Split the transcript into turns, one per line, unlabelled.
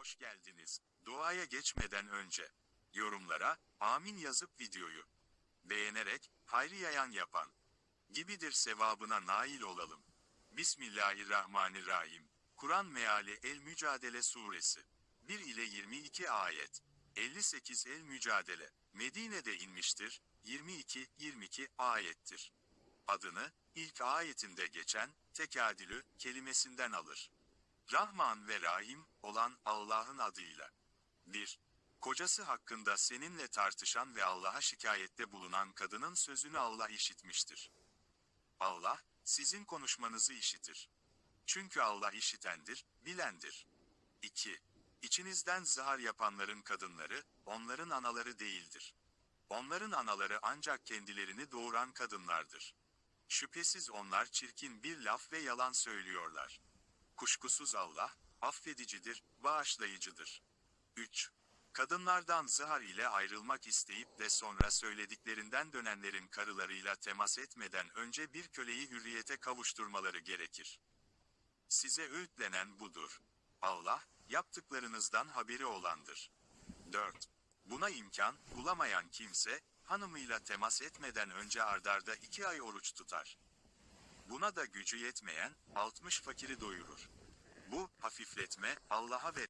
hoş geldiniz. Duaya geçmeden önce yorumlara amin yazıp videoyu beğenerek hayrı yayan yapan gibidir sevabına nail olalım. Bismillahirrahmanirrahim. Kur'an meali El Mücadele Suresi 1 ile 22 ayet. 58 El Mücadele Medine'de inmiştir. 22-22 ayettir. Adını ilk ayetinde geçen tekadülü kelimesinden alır. Rahman ve Rahim olan Allah'ın adıyla. 1. Kocası hakkında seninle tartışan ve Allah'a şikayette bulunan kadının sözünü Allah işitmiştir. Allah, sizin konuşmanızı işitir. Çünkü Allah işitendir, bilendir. 2. İçinizden zihar yapanların kadınları, onların anaları değildir. Onların anaları ancak kendilerini doğuran kadınlardır. Şüphesiz onlar çirkin bir laf ve yalan söylüyorlar. Kuşkusuz Allah, affedicidir, bağışlayıcıdır. 3. Kadınlardan zihar ile ayrılmak isteyip de sonra söylediklerinden dönenlerin karılarıyla temas etmeden önce bir köleyi hürriyete kavuşturmaları gerekir. Size öğütlenen budur. Allah, yaptıklarınızdan haberi olandır. 4. Buna imkan bulamayan kimse, hanımıyla temas etmeden önce ardarda iki ay oruç tutar. Buna da gücü yetmeyen, 60 fakiri doyurur. Bu, hafifletme, Allah'a ve